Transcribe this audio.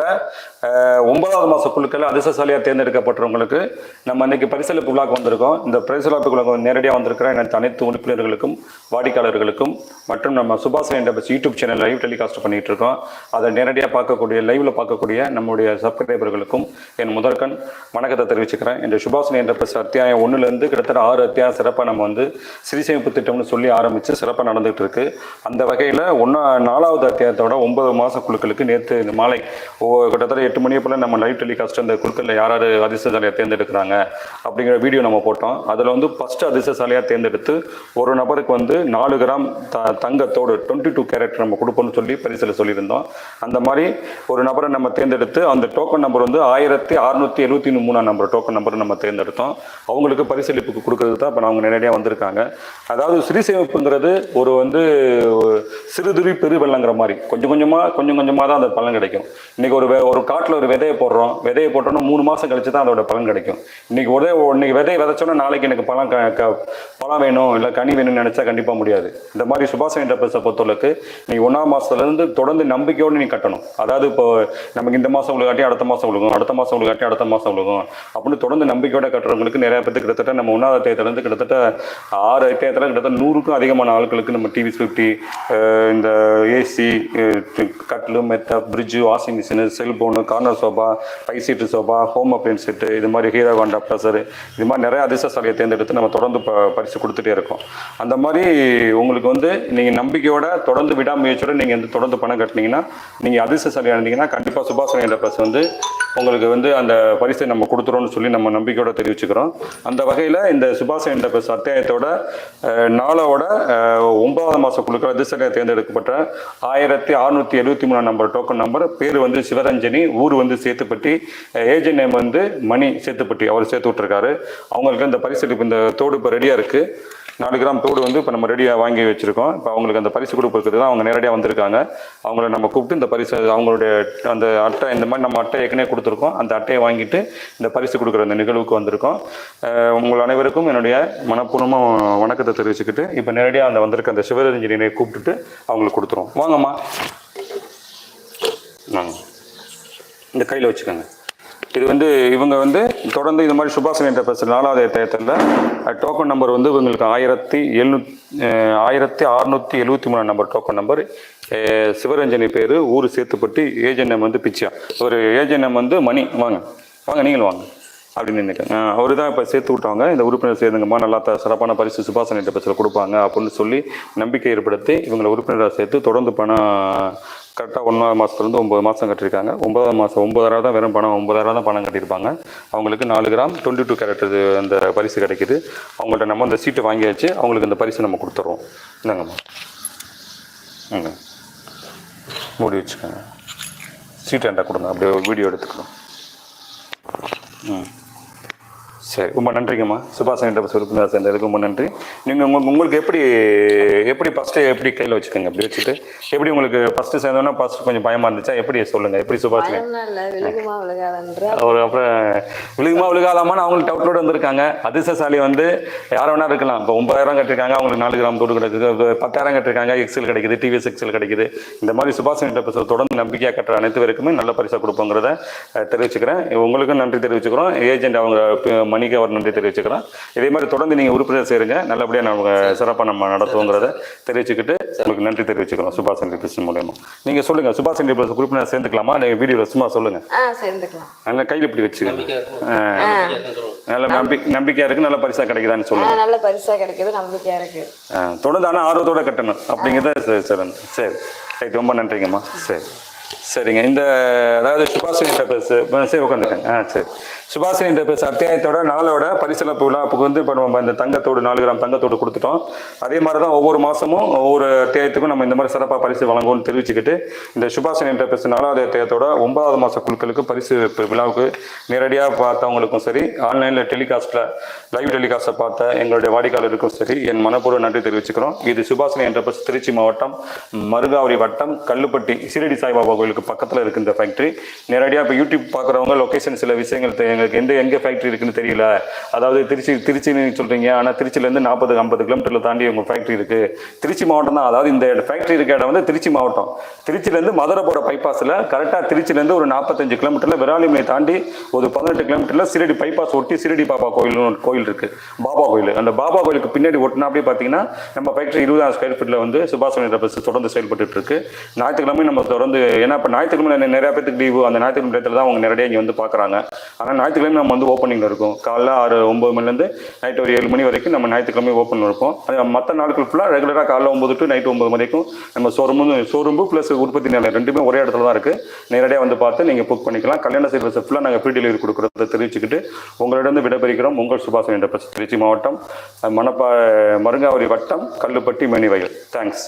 கூட ஒன்பதாவது மாத குழுக்கள் அதிர்ஷ்டசாலியாக தேர்ந்தெடுக்கப்பட்டவங்களுக்கு நம்ம இன்னைக்கு பரிசளிப்பு விழாக்கு வந்திருக்கோம். இந்த பரிசளிப்பு விழாக்கு நேரடியாக வந்திருக்கிற எனக்கு அனைத்து உறுப்பினர்களுக்கும் வாடிக்கையாளர்களுக்கும் மற்றும் நம்ம சுபாஷ் என்ற யூடியூப் சேனல் லைவ் டெலிகாஸ்ட் பண்ணிட்டு இருக்கோம். அதை நேரடியாக பார்க்கக்கூடிய லைவ்ல பார்க்கக்கூடிய நம்முடைய சப்ஸ்கிரைபர்களுக்கும் என் முதற்கண் வணக்கத்தை தெரிவிச்சுக்கிறேன். இந்த சுபாஷ் என்ற பஸ் அத்தியாயம் ஒன்றுலேருந்து கிட்டத்தட்ட ஆறு அத்தியாயம் சிறப்பாக நம்ம வந்து சிறிசேமிப்பு திட்டம்னு சொல்லி ஆரம்பித்து சிறப்பாக நடந்துகிட்டு இருக்கு. அந்த வகையில் ஒன்றா நாலாவது அத்தியாயத்தோட ஒன்பது மாத குழுக்களுக்கு நேற்று இந்த மாலை கிட்டத்தட்ட எட்டு மணியை போல் நம்ம லைவ் டெலிகாஸ்ட் அந்த குழுக்களில் யார் யார் அதிர்ஷ்டசாலியாக தேர்ந்தெடுக்கிறாங்க அப்படிங்கிற வீடியோ நம்ம போட்டோம். அதில் வந்து ஃபஸ்ட்டு அதிர்ஷ்டசாலியாக தேர்ந்தெடுத்து ஒரு நபருக்கு வந்து நாலு கிராம் த தங்கத்தோடு டுவெண்ட்டி டூ கேரட் நம்ம கொடுப்போம்னு சொல்லி பரிசில் சொல்லியிருந்தோம். அந்த மாதிரி ஒரு நபரை நம்ம தேர்ந்தெடுத்து அந்த டோக்கன் நம்பர் வந்து ஆயிரத்தி அறுநூத்தி எழுபத்தி மூணாம் நம்பர் டோக்கன் நம்பர் நம்ம தேர்ந்தெடுத்தோம். அவங்களுக்கு பரிசளிப்புக்கு கொடுக்கறது தான் இப்போ அவங்க நேரடியாக வந்திருக்காங்க. அதாவது சிறு சேமிப்புங்கிறது ஒரு வந்து சிறுதுறி பெரு வெள்ளங்கிற மாதிரி. கொஞ்சம் கொஞ்சமாக கொஞ்சம் கொஞ்சமாக தான் அந்த பலன் கிடைக்கும். இன்றைக்கி ஒரு ஒரு காட்டில் ஒரு விதையை போடுறோம். விதையை போட்டோன்னா மூணு மாதம் கழிச்சு தான் அதோட பலன் கிடைக்கும். இன்னைக்கு ஒரே இன்னைக்கு விதையை விதைச்சோன்னா நாளைக்கு எனக்கு பழம் க- க- பழம் வேணும் இல்லை கனி வேணும்னு நினச்சா கண்டிப்பாக முடியாது. இந்த மாதிரி சுபாஷ் என்டர்பிரைஸை பொறுத்தவரைக்கு நீ ஒன்றாம் மாதத்துலேருந்து தொடர்ந்து நம்பிக்கையோடு நீ கட்டணும். அதாவது இப்போ நமக்கு இந்த மாதம் விழுகாட்டி அடுத்த மாதம் விழுகும் அடுத்த மாதம் விழுகாட்டி அடுத்த மாதம் விழுகும் அப்படின்னு தொடர்ந்து நம்பிக்கையோட கட்டுறவங்களுக்கு நிறைய பேருக்கு கிட்டத்தட்ட நம்ம ஒன்றாவது அத்தியாயத்துலேருந்து கிட்டத்தட்ட ஆறு தேர்தலில் கிட்டத்தட்ட நூறுக்கும் அதிகமான ஆட்களுக்கு நம்ம டிவி ஃபிஃப்டி இந்த ஏசி கட்லு மெத்த fridge washing machine cellphone corner sofa five seat sofa home appliances set இது மாதிரி ஹீரோ ஹாண்டா ப்ளஸர் இது மாதிரி நிறைய அதிர்ஷ்டசாலியை தேர்ந்தெடுத்து நம்ம தொடர்ந்து ப பரிசு கொடுத்துட்டே இருக்கோம். அந்த மாதிரி உங்களுக்கு வந்து நீங்கள் நம்பிக்கையோட தொடர்ந்து விடாமுயற்சியோட நீங்கள் வந்து தொடர்ந்து பணம் கட்டினீங்கன்னா நீங்கள் அதிர்ஷ்டசாலியாக இருந்தீங்கன்னா கண்டிப்பாக சுபாஷ் என்ற ப்ளஸ் வந்து உங்களுக்கு வந்து அந்த பரிசை நம்ம கொடுத்துறோம்னு சொல்லி நம்ம நம்பிக்கையோட தெரிவிச்சுக்கிறோம். அந்த வகையில் இந்த சுபாஷ் என்ற அத்தியாயத்தோட நாளோட ஒன்பதாவது மாத குழுக்கள் அதிர்ஷ்டசாலியாக தேர்ந்தெடுக்கப்பட்ட ஆயிரத்தி அறுநூத்தி எழுபத்தி மூணாம் நம்பர் டோக்கன் நம்பர் பேர் வந்து சிவரஞ்சனி ஊர் வந்து சேத்துப்பட்டி ஏஜென்ட் நேம் வந்து மணி சேத்துப்பட்டி அவர் சேர்த்து விட்டுருக்காரு. அவங்களுக்கு இந்த பரிசளிப்பு இந்த தோடு இப்போ ரெடியாக இருக்குது நாலு கிராம் தோடு வந்து இப்போ நம்ம ரெடியாக வாங்கி வச்சுருக்கோம். இப்போ அவங்களுக்கு அந்த பரிசு கொடுப்பதுக்கு தான் அவங்க நேரடியாக வந்திருக்காங்க. அவங்கள நம்ம கூப்பிட்டு இந்த பரிசு அவங்களுடைய அந்த அட்டை இந்த மாதிரி நம்ம அட்டை ஏற்கனவே கொடுத்துருக்கோம். அந்த அட்டையை வாங்கிட்டு இந்த பரிசு கொடுக்குற அந்த நிகழ்வுக்கு வந்திருக்கோம். உங்கள் அனைவருக்கும் என்னுடைய மனப்பூர்வமாக வணக்கத்தை தெரிவிச்சுக்கிட்டு இப்போ நேரடியாக அந்த வந்திருக்க அந்த சிவரஞ்சனியை கூப்பிட்டுட்டு அவங்களுக்கு கொடுத்துருவோம். வாங்கம்மா. வாங்க இந்த கையில் வச்சுக்கோங்க. இது வந்து இவங்க வந்து தொடர்ந்து இந்த மாதிரி சுபாஷ் என்ற பேசுகிற நாலாவது தேர்தலில் டோக்கன் நம்பர் வந்து இவங்களுக்கு ஆயிரத்தி எழுநூத் ஆயிரத்தி அறுநூத்தி எழுபத்தி மூணாம் நம்பர் டோக்கன் நம்பர் சிவரஞ்சனி பேர் ஊர் சேர்த்துப்பட்டு ஏஜென்ட் நேம் வந்து பிச்சியா. ஒரு ஏஜென்ட் நேம் வந்து மணி. வாங்க. வாங்க நீங்களும் வாங்க. அப்படின்னு நினைக்கிறேன் அவர் தான் இப்போ சேர்த்து விட்டாங்க. இந்த உறுப்பினர் சேர்ந்துங்கம்மா நல்லா த சிறப்பான பரிசு சுபாசன் என்ற பரிசில் கொடுப்பாங்க அப்படின்னு சொல்லி நம்பிக்கை ஏற்படுத்தி இவங்களை உறுப்பினராக சேர்த்து தொடர்ந்து பணம் கரெக்டாக ஒன்றாவது மாதத்துலேருந்து ஒம்பது மாதம் கட்டியிருக்காங்க. ஒன்பதாம் மாதம் ஒம்பதாயிரம் தான் வெறும் பணம் ஒம்பதாயிரம் தான் பணம் கட்டியிருப்பாங்க. அவங்களுக்கு நாலு கிராம் டுவெண்ட்டி டூ கேரட் அந்த பரிசு கிடைக்கிது. அவங்கள்ட்ட நம்ம அந்த சீட்டை வாங்கியாச்சு அவங்களுக்கு இந்த பரிசு நம்ம கொடுத்துட்றோம் இந்தாங்கம்மா ம். மூடி வச்சுக்கோங்க. சீட்டை என்கிட்ட கொடுங்க அப்படியே வீடியோ எடுத்துக்கிறோம். ம். சரி ரொம்ப நன்றிங்கம்மா. சுபாஷ் என்ற உறுப்பினர் சேர்ந்ததுக்கு ரொம்ப நன்றி. நீங்கள் உங்க உங்களுக்கு எப்படி எப்படி ஃபஸ்ட்டு எப்படி கையில் வச்சுக்கோங்க? அப்படி வச்சுட்டு எப்படி உங்களுக்கு ஃபஸ்ட்டு சேர்ந்தோன்னா ஃபஸ்ட்டு கொஞ்சம் பயமாக இருந்துச்சா? எப்படி சொல்லுங்கள் எப்படி சுபாஷ் ஒரு அப்புறம் விழுகுமா விழுகாதாமான்னு அவங்களுக்கு டவுட்டோட வந்திருக்காங்க. அதிர்ஷ்டசாலி வந்து யார் வேணா இருக்கலாம். இப்போ ஒன்பதாயிரம் கட்டிருக்காங்க அவங்களுக்கு நாலு கிராம் தோடு கிடைக்குது பத்தாயிரம் கட்டிருக்காங்க எக்ஸல் கிடைக்குது டிவிஎஸ் எக்ஸல் கிடைக்குது. இந்த மாதிரி சுபாஷ் என்ற தொடர்ந்து நம்பிக்கையாக கட்டுற அனைத்து பேருக்குமே நல்ல பரிசாக கொடுப்போங்கிறத தெரிவிச்சுக்கிறேன். உங்களுக்கும் நன்றி தெரிவிச்சுக்கிறோம். ஏஜென்ட் அவங்க மணிக்கு அவர் நன்றி தெரிவிச்சுக்கிறோம். இதே மாதிரி தொடர்ந்து நீங்கள் உறுப்பினர் சேருங்க. நல்லபடியாக நம்ம சிறப்பாக நம்ம நடத்துவோங்கிறத தெரிவிச்சுக்கிட்டு உங்களுக்கு நன்றி தெரிவிச்சுக்கிறோம். சுபாஷ் சந்திர பிரச்சனை மூலயமா. நீங்கள் சொல்லுங்கள் சுபாஷ் சந்திர பிரச்சனை உறுப்பினர் சேர்ந்துக்கலாமா? நீங்கள் வீடியோவில் சும்மா சொல்லுங்கள் நல்ல கையில் இப்படி வச்சுக்கோங்க. நல்ல நம்பிக்கை. நம்பிக்கையாக இருக்குது நல்ல பரிசாக கிடைக்குதான்னு சொல்லுங்கள் நல்ல பரிசா கிடைக்குது நம்பிக்கையா இருக்கு. தொடர்ந்து ஆனால் ஆர்வத்தோட கட்டணும். அப்படிங்கிறத சரி சரி. சரி. ரைட் ரொம்ப நன்றிங்கம்மா. சரி. சரிங்க. இந்த அதாவது சுபாஷினி டெப்பர்ஸ் சரி உட்காந்துக்கங்க. ஆ சரி. சுபாஷினி டெப்பர்ஸ் அத்தியாயத்தோட நாளோட பரிசளிப்பு விழாப்புக்கு வந்து இப்போ நம்ம இந்த தங்கத்தோடு நாலு கிராம் தங்கத்தோடு கொடுத்துட்டோம். அதே மாதிரி தான் ஒவ்வொரு மாதமும் ஒவ்வொரு அத்தியாயத்துக்கும் நம்ம இந்த மாதிரி சிறப்பாக பரிசு வழங்குவோம்னு தெரிவிச்சுக்கிட்டு இந்த சுபாஷினி டெப்பர்ஸ் நாலாவது அத்தியாயத்தோட ஒன்பதாவது மாத குழுக்களுக்கு பரிசு விழாவுக்கு நேரடியாக பார்த்தவங்களுக்கும் சரி ஆன்லைனில் டெலிகாஸ்ட்டில் லைவ் டெலிகாஸ்ட்டை பார்த்த எங்களுடைய வாடிக்கையாளருக்கும் சரி என் மனப்பூர்வ நன்றி தெரிவிச்சுக்கிறோம். இது சுபாஷினி என்டர்பிரைஸ் திருச்சி மாவட்டம் மருகாவரி வட்டம் கல்லுப்பட்டி சிரடி சாய்பாபா கோயிலுக்கு பக்கத்தில் இருக்குது இந்த ஃபேக்ட்ரி நேரடியாக இப்போ யூடியூப் பார்க்குறவங்க லொக்கேஷன் சில விஷயங்கள் எங்களுக்கு எந்த எங்கே ஃபேக்ட்ரி இருக்குன்னு தெரியல. அதாவது திருச்சி திருச்சின்னு சொல்கிறீங்க ஆனால் திருச்சியிலேருந்து நாற்பது ஐம்பது கிலோமீட்டரில் தாண்டி உங்கள் ஃபேக்ட்ரி இருக்குது திருச்சி மாவட்டம் தான். அதாவது இந்த ஃபேக்ட்ரி இருக்க இடம் வந்து திருச்சி மாவட்டம். திருச்சியிலேருந்து மதுரை போகிற பைபாஸில் கரெக்டாக திருச்சியிலேருந்து ஒரு நாற்பத்தஞ்சு கிலோமீட்டரில் விராலிமையை தாண்டி ஒரு பதினெட்டு கிலோமீட்டரில் சிரடி பைபாஸ் ஒட்டி சிரடி பாபா கோயில்னு கோயில் இருக்குது பாபா கோயில். அந்த பாபா கோயிலுக்கு பின்னாடி ஒட்டினா அப்படியே பார்த்தீங்கன்னா நம்ம ஃபேக்ட்ரி இருபதாயிரம் ஸ்கொயர் ஃபீட்டில் வந்து சுபாஷ் பஸ் தொடர்ந்து செயல்பட்டு இருக்கு. ஞாயிற்றுக்கிழமை நம்ம தொடர்ந்து ஏன்னா இப்போ ஞாயிற்றுக்கிழமை நிறையா நிறைய பேருக்கு லீவு அந்த ஞாயிற்றுக்கிழமை நேரத்தில் தான் அவங்க நேரடியாக இங்கே வந்து பார்க்குறாங்க ஆனால் ஞாயிற்றுக்கிழமை நம்ம வந்து ஓப்பனிங்கில் இருக்கும். காலைல ஆறு ஒம்பது மணிலேருந்து நைட் ஒரு ஏழு மணி வரைக்கும் நம்ம ஞாயிற்றுக்கிழமை ஓப்பன் இருப்போம். அது மற்ற நாட்கள் ஃபுல்லாக ரெகுலராக காலைல ஒம்பது டு நைட் ஒம்பது வரைக்கும் நம்ம ஷோரூமு ஷோரூம்பு ப்ளஸ் உற்பத்தி நிலையம் ரெண்டுமே ஒரே இடத்துல தான் இருக்குது நேரடியாக வந்து பார்த்து நீங்கள் புக் பண்ணிக்கலாம். கல்யாண சர்வீஸ் ஃபுல்லாக நாங்கள் ஃப்ரீ டெலிவரி கொடுக்குறத தெரிவிச்சுக்கிட்டு உங்களிடம் விடைபெறுகிறோம். உங்கள் சுபாஷ் என்ற திருச்சி மாவட்டம் மணப்பா மருங்காவரி வட்டம் கல்லுப்பட்டி மணிவயல் தேங்க்ஸ்